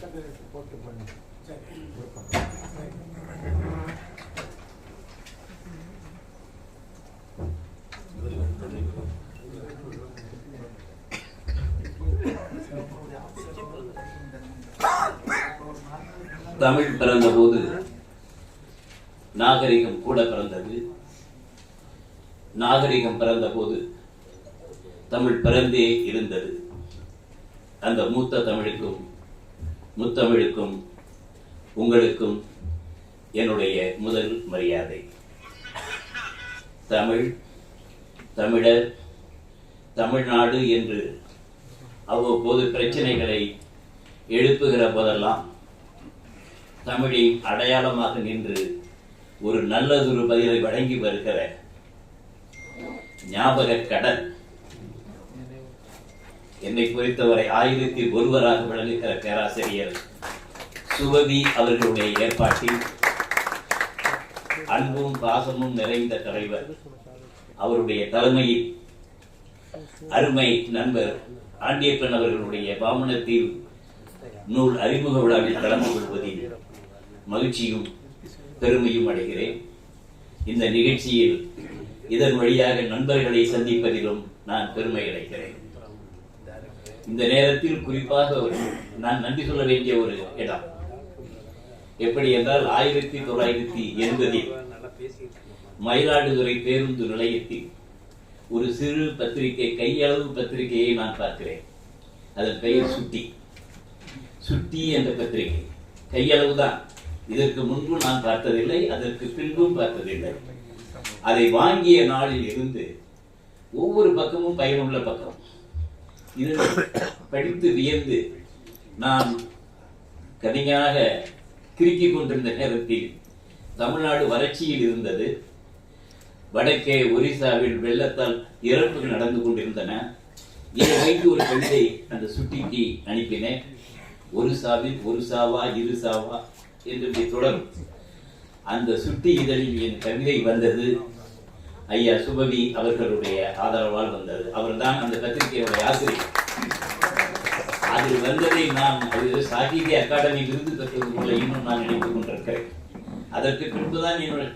தமிழ் பிறந்தபோது நாகரிகம் கூட பிறந்தது. நாகரிகம் பிறந்தபோது தமிழ் பிறந்தே இருந்தது. அந்த மூத்த தமிழுக்கும் முத்தமிழுக்கும் உங்களுக்கும் என்னுடைய முதல் மரியாதை. தமிழ் தமிழர் தமிழ்நாடு என்று அவ்வப்போது பிரச்சனைகளை எழுப்புகிற போதெல்லாம் தமிழின் அடையாளமாக நின்று ஒரு நல்லதொரு பதிலை வழங்கி வருகிற ஞாபக கடல் என்னை பொறுத்தவரை ஆயிரத்தில் ஒருவராக விளங்குகிற பேராசிரியர் சுபவி அவர்களுடைய ஏற்பாட்டில் அன்பும் பாசமும் நிறைந்த தலைவர் அவருடைய தலைமையில் அருமை நண்பர் ஆண்டியப்பன் அவர்களுடைய பாமணத்தில் நூல் அறிமுக விழாவில் கலந்து கொள்வதில் மகிழ்ச்சியும் பெருமையும் அடைகிறேன். இந்த நிகழ்ச்சியில் இதன் வழியாக நண்பர்களை சந்திப்பதிலும் நான் பெருமை அடைகிறேன். இந்த நேரத்தில் குறிப்பாக ஒரு- நான் நன்றி சொல்ல வேண்டிய ஒரு இடம். எப்படி என்றால் ஆயிரத்தி தொள்ளாயிரத்தி எண்பதில் மயிலாடுதுறை பேருந்து நிலையத்தில் ஒரு சிறு பத்திரிகை கையளவு பத்திரிகையை நான் பார்க்கிறேன். அதன் பெயர் சுட்டி. சுட்டி என்ற பத்திரிகை. கையளவு தான் இதற்கு முன்பு நான் பார்த்ததில்லை அதற்கு பின்பும் பார்த்ததில்லை. அதை வாங்கிய நாளில் இருந்து ஒவ்வொரு பக்கமும் பயனுள்ள பக்கம். இது படித்து வியந்து நான் கவிஞனாக கிறுக்கிக் கொண்டிருந்த நேரத்தில் தமிழ்நாடு வறட்சியில் இருந்தது. வடக்கே ஒரிசாவில் வெள்ளத்தால் இறப்புகள் நடந்து கொண்டிருந்தன. இதை வைத்து ஒரு கவிதை அந்த சுட்டிக்கு அனுப்பினேன். ஒரு சாவில் ஒரு சாவா இரு சாவா என்று தொடரும். அந்த சுட்டி இதழில் என் கவிதை வந்தது. ஐயா சுபவி அவர்களுடைய ஆதரவால் வந்தது. அவர்தான் அந்த பத்திரிகையுடைய ஆசிரியர். அதில் வந்ததை நான் அது சாகித்ய அகாடமி விருது பெற்றது போல இன்னும் நான் நினைத்துக் கொண்டிருக்கிறேன். அதற்கு பின்புதான் என்னுடைய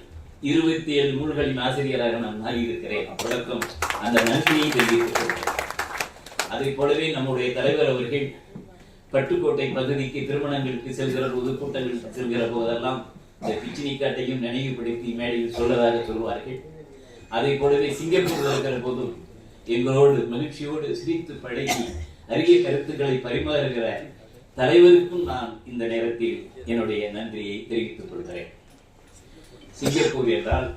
இருபத்தி ஏழு நூல்களின் ஆசிரியராக நான் மாறியிருக்கிறேன் தொடக்கம் அந்த நன்றியை தெரிவித்துக் அதை போலவே நம்முடைய தலைவர் அவர்கள் பட்டுக்கோட்டை பகுதிக்கு திருமணங்களுக்கு செல்கிற போது கூட்டங்களுக்கு செல்கிற போதெல்லாம் இந்த பிச்சினிக்காட்டையும் நினைவுபடுத்தி மேடையில் சொல்வதாக சொல்வார்கள். அதை போலவே சிங்கப்பூர் இருக்கிற போதும் எங்களோடு மகிழ்ச்சியோடு சிரித்து பழகி அரிய கருத்துக்களை பரிமாறுகிற தலைவருக்கும் நான் இந்த நேரத்தில் என்னுடைய நன்றியை தெரிவித்துக் கொள்கிறேன். சிங்கப்பூர் என்றால்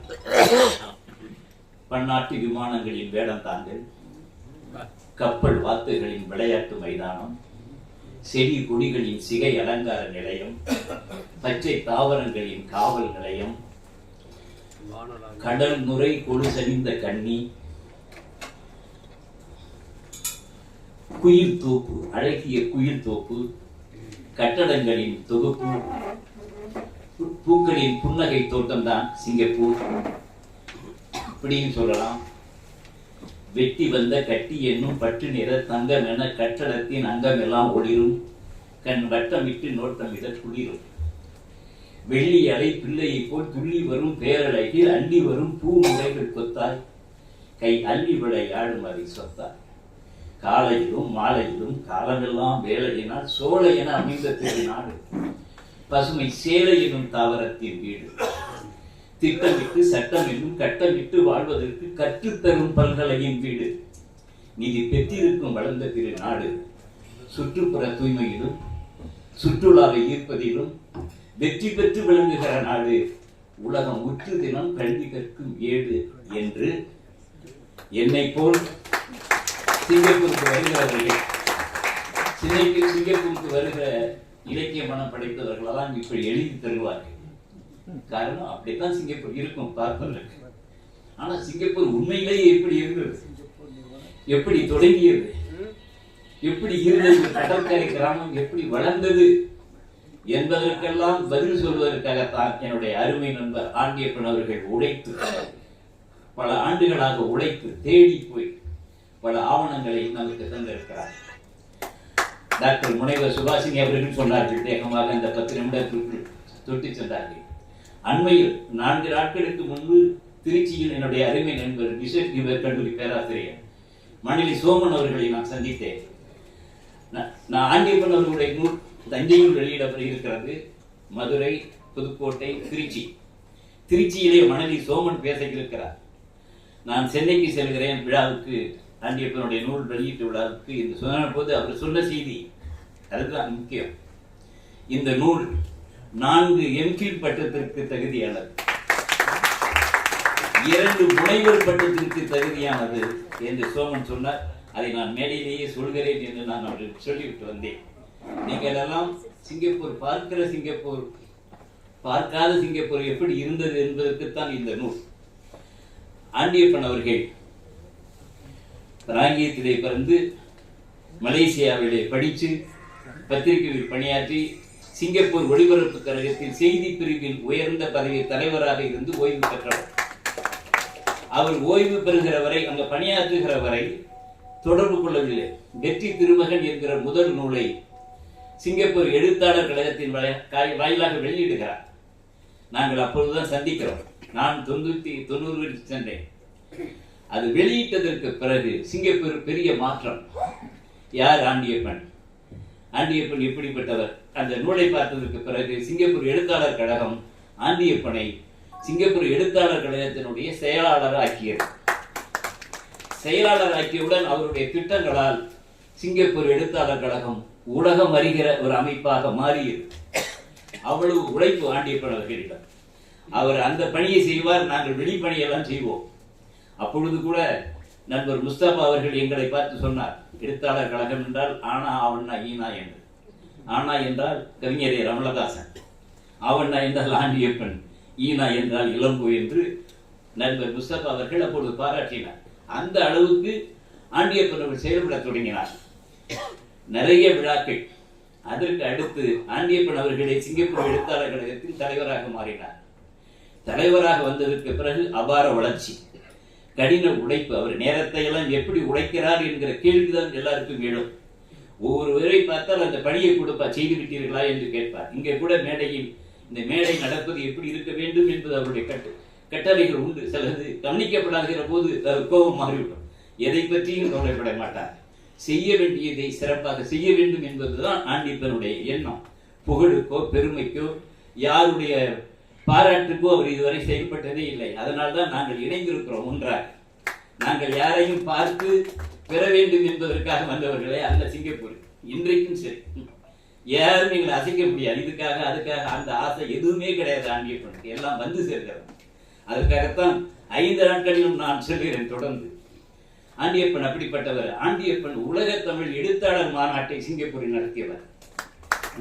பன்னாட்டு விமானங்களின் வேடம் தாங்கள் கப்பல் வாத்துகளின் விளையாட்டு மைதானம் செடி கொடிகளின் சிகை அலங்கார நிலையம் பச்சை தாவரங்களின் காவல் நிலையம் கடல் நுரை கொழு சரிந்த கண்ணி குயில் தோப்பு அழகிய குயில் தோப்பு கட்டடங்களின் தொகுப்பு பூக்களின் புன்னகை தோட்டம்தான் சிங்கப்பூர். அப்படின்னு சொல்லலாம். வெட்டி வந்த கட்டி என்னும் பட்டு நிற தங்கம் என கட்டடத்தின் அங்கம் எல்லாம் ஒளிரும். கண் வட்டமிட்டு நோட்டமிட குளிரும். வெள்ளி அலை பிள்ளையை போல் துள்ளி வரும் பேரழகில் அள்ளி வரும் பூ முறைகள் கொத்தாய். கை அள்ளி விளையாடும் அதை சொத்தாய். காலையிலும் மாலையிலும் காலமெல்லாம் வேலையினால் சோலை என அமைந்த திருநாடு பசுமை சேலை எனும் தாவரத்தின் வீடு. திட்டமிட்டு சட்டம் என்னும் கட்டமிட்டு வாழ்வதற்கு கற்றுத்தரும் பல்கலையின் வீடு. நிதி பெற்றிருக்கும் வளர்ந்த திரு நாடு. சுற்றுப்புற தூய்மையிலும் சுற்றுலாவை ஈர்ப்பதிலும் வெற்றி பெற்று விளங்குகிற நாடு. உலகம் உற்று தினம் கல்வி கற்கும் ஏடு என்று என்னை போல் சிங்கப்பூருக்கு வருகிறவர்கள் சின்னைக்கு சிங்கப்பூருக்கு வருகிற இலக்கிய மனம் படைத்தவர்களெல்லாம் இப்படி எழுதி தருவார்கள். காரணம் அப்படித்தான் சிங்கப்பூர் இருக்கும் பார்ப்பதற்கு. ஆனா சிங்கப்பூர் உண்மையிலேயே எப்படி இருந்தது? எப்படி தொடங்கியது? எப்படி இருந்தது? கடற்கரை கிராமம் எப்படி வளர்ந்தது? என்பதற்கெல்லாம் பதில் சொல்வதற்காகத்தான் என்னுடைய அருமை நண்பர் ஆண்டியப்பன் அவர்கள் உழைத்து பல ஆண்டுகளாக உழைத்து தேடி போய் பல ஆவணங்களை நமக்கு தந்திருக்கிறார். டாக்டர் முனைவர் சுபாஷினி அவர்கள் சொன்னார்கள் வேகமாக அந்த பத்து நிமிடத்திற்குள் தொட்டி சென்றார்கள். அண்மையில் நான்கு நாட்களுக்கு முன்பு திருச்சியில் என்னுடைய அருமை நண்பர் விசேஷ் கிவர் கல்லூரி பேராசிரியர் மணிலி சோமன் அவர்களை நான் சந்தித்தேன். நான் நான் ஆண்டியப்பன் அவர்களுடைய நூல் தஞ்சையில் வெளியிடப்பட இருக்கிறது மதுரை புதுக்கோட்டை திருச்சி. திருச்சியிலே மணலி சோமன் பேச இருக்கிறார். நான் சென்னைக்கு செல்கிறேன் விழாவுக்கு ஆண்டியப்பனுடைய நூல் வெளியீட்டு விழாவுக்கு இந்த சொன்ன போது அவர் சொன்ன செய்தி அதுதான் முக்கியம். இந்த நூல் நான்கு எம்கில் பட்டத்திற்கு தகுதியானது. இரண்டு முனைவர் பட்டத்திற்கு தகுதியானது என்று சோமன் சொன்னார். அதை நான் மேடையிலேயே சொல்கிறேன் என்று நான் அவர்களுக்கு சொல்லிவிட்டு வந்தேன். நீங்கள் எல்லாம் சிங்கப்பூர் பார்க்கிற சிங்கப்பூர் பார்க்காத சிங்கப்பூர் எப்படி இருந்தது என்பதற்குத்தான் இந்த நூல். ஆண்டியப்பன் அவர்கள் ராங்கியத்திலே பிறந்து மலேசியாவிலே படித்து பத்திரிகையில் பணியாற்றி சிங்கப்பூர் ஒளிபரப்பு கழகத்தில் செய்தி பிரிவில் உயர்ந்த பதவி தலைவராக இருந்து ஓய்வு பெற்றவர். அவர் ஓய்வு பெறுகிற வரை அங்கு பணியாற்றுகிற வரை தொடர்பு கொள்ளவில்லை. வெற்றி திருமகன் என்கிற முதல் நூலை சிங்கப்பூர் எழுத்தாளர் கழகத்தின் காய்- வாயிலாக வெளியிடுகிறார். நாங்கள் அப்பொழுதுதான் சந்திக்கிறோம். நான் தொண்ணூத்தி தொண்ணூறு சென்றேன். அது வெளியிட்டதற்கு பிறகு சிங்கப்பூர் பெரிய மாற்றம். யார்? ஆண்டியப்பன். ஆண்டியப்பன் எப்படிப்பட்டவர்? அந்த நூலை பார்த்ததற்கு பிறகு சிங்கப்பூர் எழுத்தாளர் கழகம் ஆண்டியப்பனை சிங்கப்பூர் எழுத்தாளர் கழகத்தினுடைய செயலாளர் ஆக்கியது செயலாளர் ஆக்கியவுடன் அவருடைய திட்டங்களால் சிங்கப்பூர் எழுத்தாளர் கழகம் உலகம் அறிகிற ஒரு அமைப்பாக மாறியது. அவ்வளவு உழைப்பு ஆண்டியப்பன் அவர்களிடம். அவர் அந்த பணியை செய்வார் நாங்கள் வெளிப்பணியெல்லாம் செய்வோம். அப்பொழுது கூட நண்பர் முஸ்தபா அவர்கள் எங்களை பார்த்து சொன்னார் எழுத்தாளர் கழகம் என்றால் ஆனா அவண்ணா ஈனா என்று. ஆனா என்றால் கவிஞரே ரமலதாசன் அவண்ணா என்றால் ஆண்டியப்பன். ஈனா என்றால் இளம்பு என்று நண்பர் முஸ்தபா அவர்கள் அப்பொழுது பாராட்டினார். அந்த அளவுக்கு ஆண்டியப்பன் அவர்கள் செயல்பட தொடங்கினார். நிறைய விழாக்கள். அதற்கு அடுத்து ஆண்டியப்பன் அவர்களை சிங்கப்பூர் எழுத்தாளர் கழகத்தில் தலைவராக மாறினார். தலைவராக வந்ததற்கு பிறகு அபார வளர்ச்சி. கடின உழைப்பு. அவர் நேரத்தை எல்லாம் எப்படி உழைக்கிறார் என்கிற கேள்விதான் எல்லாருக்கும் எழும். ஒவ்வொருவரை பார்த்தால் அந்த பணியை கொடுப்பா செய்து விட்டீர்களா என்று கேட்பார். இங்கே கூட மேடையில் இந்த மேடை நடப்பது எப்படி இருக்க வேண்டும் என்பது அவருடைய கட்டு. கட்டளைகள் உண்டு. சிலது கவனிக்கப்படாகிற போது அவர் கோபம் மாறிவிடும். எதை பற்றியும் கவலைப்பட மாட்டார். செய்ய வேண்டியதை சிறப்பாக செய்ய வேண்டும் என்பதுதான் ஆண்டிப்பனுடைய எண்ணம். புகழுக்கோ பெருமைக்கோ யாருடைய பாராட்டுக்கோ அவர் இதுவரை செயல்பட்டதே இல்லை. அதனால்தான் நாங்கள் இணைந்திருக்கிறோம் ஒன்றாக நாங்கள் யாரையும் பார்த்து பெற வேண்டும் என்பதற்காக வந்தவர்களே அல்ல சிங்கப்பூர். இன்றைக்கும் சரி. யாரும் எங்களை அசைக்க முடியாது. இதுக்காக அதுக்காக அந்த ஆசை எதுவுமே கிடையாது ஆண்டியப்பனுக்கு எல்லாம் வந்து சேர்க்கிறது அதற்காகத்தான் ஐந்து நாட்களிலும் நான் சொல்கிறேன் தொடர்ந்து. ஆண்டியப்பன் அப்படிப்பட்டவர். ஆண்டியப்பன் உலக தமிழ் எழுத்தாளர் மாநாட்டை சிங்கப்பூரில் நடத்தியவர்.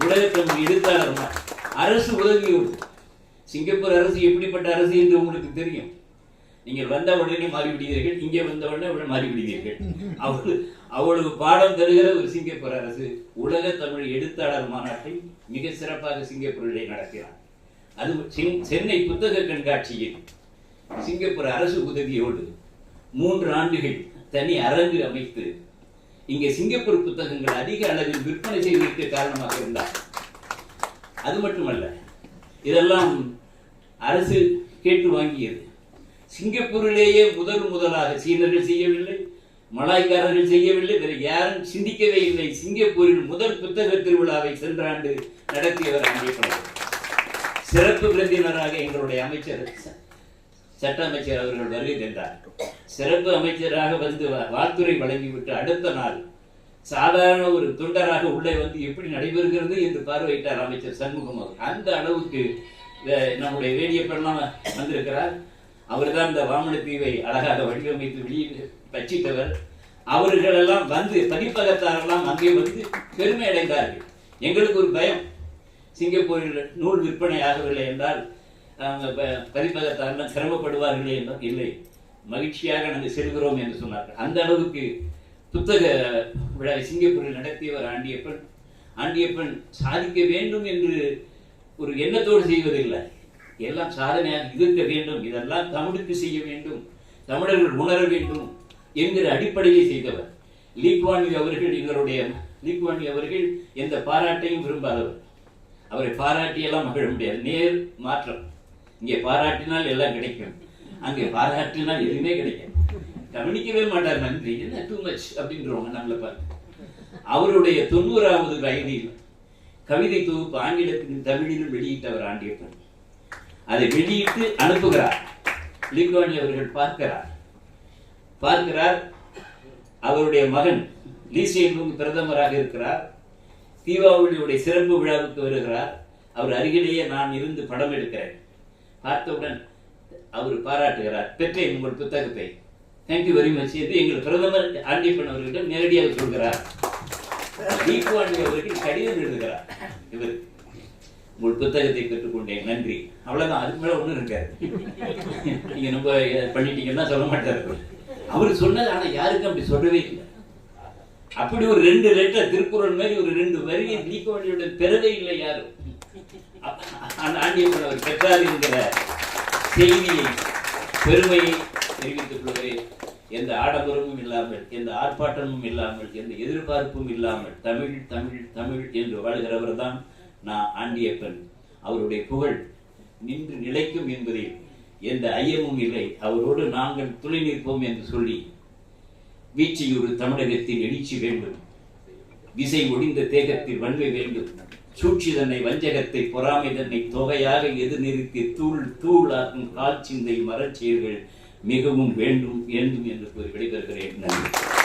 உலக தமிழ் எழுத்தாளர் மா- அரசு உதவியோடு சிங்கப்பூர் அரசு எப்படிப்பட்ட அரசு என்று உங்களுக்கு தெரியும். நீங்கள் வந்த உடனே மாறிவிடுகிறீர்கள் இங்கே வந்த உடனே உடனே மாறிவிடுகிறீர்கள் அவ்வளவு அவ்வளவு பாடம் தருகிற ஒரு சிங்கப்பூர் அரசு உலக தமிழ் எழுத்தாளர் மாநாட்டை மிக சிறப்பாக சிங்கப்பூரிலே நடத்தினார். அது சென்- சென்னை புத்தக கண்காட்சியில் சிங்கப்பூர் அரசு உதவியோடு மூன்று ஆண்டுகள் தனி அரங்கு அமைத்து இங்கே சிங்கப்பூர் புத்தகங்கள் அதிக அளவில் விற்பனை செய்வதற்கு காரணமாக இருந்தார். அது மட்டுமல்ல இதெல்லாம் அரசு கேட்டு வாங்கியது. சிங்கப்பூரிலேயே முதல் முதலாக சீனர்கள் செய்யவில்லை மலாய்க்காரர்கள் செய்யவில்லை வேறு யாரும் சிந்திக்கவே இல்லை. சிங்கப்பூரில் முதல் புத்தக திருவிழாவை சென்ற ஆண்டு நடத்தியவர் அங்கே சிறப்பு விருந்தினராக எங்களுடைய அமைச்சர் சட்ட அமைச்சர் அவர்கள் வருகை தந்தார். சிறப்பு அமைச்சராக வந்து வாழ்த்துறை வழங்கிவிட்டு அடுத்த நாள் சாதாரண ஒரு தொண்டராக உள்ளே வந்து எப்படி நடைபெறுகிறது என்று பார்வையிட்டார் அமைச்சர் சண்முகம் அவர் அந்த அளவுக்கு நம்முடைய வேடியப்பெல்லாம் வந்திருக்கிறார். அவர் தான் இந்த வாமனத்தீவை அழகாக வடிவமைத்து வெளியிட்டு வச்சிட்டவர் அவர்களெல்லாம் வந்து பதிப்பகத்தாரெல்லாம் அங்கே வந்து பெருமை அடைந்தார்கள். எங்களுக்கு ஒரு பயம். சிங்கப்பூரில் நூல் விற்பனை ஆகவில்லை என்றால் ப- பதிப்பகத்தாரெல்லாம் சிரமப்படுவார்களே என்றால் இல்லை. மகிழ்ச்சியாக நாங்கள் செல்கிறோம் என்று சொன்னார்கள். அந்த அளவுக்கு புத்தக விழா சிங்கப்பூரில் நடத்தியவர் ஆண்டியப்பன் ஆண்டியப்பன் சாதிக்க வேண்டும் என்று ஒரு எண்ணத்தோடு செய்வதில்லை எல்லாம் சாதனையாக இருக்க வேண்டும். இதெல்லாம் தமிழுக்கு செய்ய வேண்டும். தமிழர்கள் உணர வேண்டும் என்கிற அடிப்படையை செய்தவர். லீக்வான் அவர்கள் எங்களுடைய லீக்வாணி அவர்கள் எந்த பாராட்டையும் விரும்பாதவர். அவரை பாராட்டியெல்லாம் மகிழ முடியாது. நேர் மாற்றம். இங்கே பாராட்டினால் எல்லாம் கிடைக்கும். அங்கே பாராட்டினால் எதுவுமே கிடைக்கும் கவனிக்கவே மாட்டார் நன்றி என்ன டூ மச் அப்படின்றவங்க நம்மளை பார்த்து. அவருடைய தொண்ணூறாவது வயதில் கவிதை தொகுப்பு ஆங்கிலத்திலும் தமிழிலும் வெளியிட்டவர் ஆண்டியப்பன். அதை வெளியிட்டு அனுப்புகிறார். லிங்கோனி அவர்கள் பார்க்கிறார். பார்க்கிறார். அவருடைய மகன் லீசியன் பிரதமராக இருக்கிறார். தீபாவளியுடைய சிறப்பு விழாவுக்கு வருகிறார். அவர் அருகிலேயே நான் இருந்து படம் எடுக்கிறேன். பார்த்தவுடன் அவர் பாராட்டுகிறார். பெற்றேன் உங்கள் புத்தகத்தை. தேங்க்யூ வெரி மச் என்று எங்கள் பிரதமர் ஆண்டிப்பன் அவர்களிடம் நேரடியாக சொல்கிறார். தீபாவளி அவர்கள் கடிதம் எழுதுகிறார். இவர் உங்கள் புத்தகத்தை பெற்றுக்கொண்டேன். நன்றி. அவ்வளவுதான். அதுக்கு மேல ஒண்ணும் இருக்காது. நீங்க ரொம்ப பண்ணிட்டீங்கன்னா சொல்ல மாட்டாரு. அவர் சொன்னது ஆனா யாருக்கும் அப்படி சொல்லவே இல்லை. அப்படி ஒரு ரெண்டு லெட்டர் திருக்குறள் மாதிரி ஒரு ரெண்டு வரியை தீபாவளியோட பெறவே இல்லை யாரும். ஆண்டியப்பன் அவர் பெற்றார் என்கிற செய்தியை பெருமையை தெரிவித்துக் கொள்கிறேன். எந்த ஆடம்பரமும் இல்லாமல் எந்த ஆர்ப்பாட்டமும் இல்லாமல் எந்த எதிர்பார்ப்பும் இல்லாமல் தமிழ் தமிழ் தமிழ் என்று வாழ்கிறவர் தான் நான் ஆண்டியப்பன். அவருடைய புகழ் நின்று நிலைக்கும் என்பதில் எந்த ஐயமும் இல்லை. அவரோடு நாங்கள் துணை நிற்போம் என்று சொல்லி வீச்சியூர் தமிழகத்தில் எழுச்சி வேண்டும். விசை ஒடிந்த தேகத்தில் வன்மை வேண்டும். சூழ்ச்சி தன்னை வஞ்சகத்தை பொறாமை தன்னை தொகையாக எதிர்நிறுத்தி தூள் தூளாக்கும் கால் சிந்தை மரச்செயல்கள் மிகவும் வேண்டும் வேண்டும் என்று கூறி விடைபெறுகிறேன். நன்றி.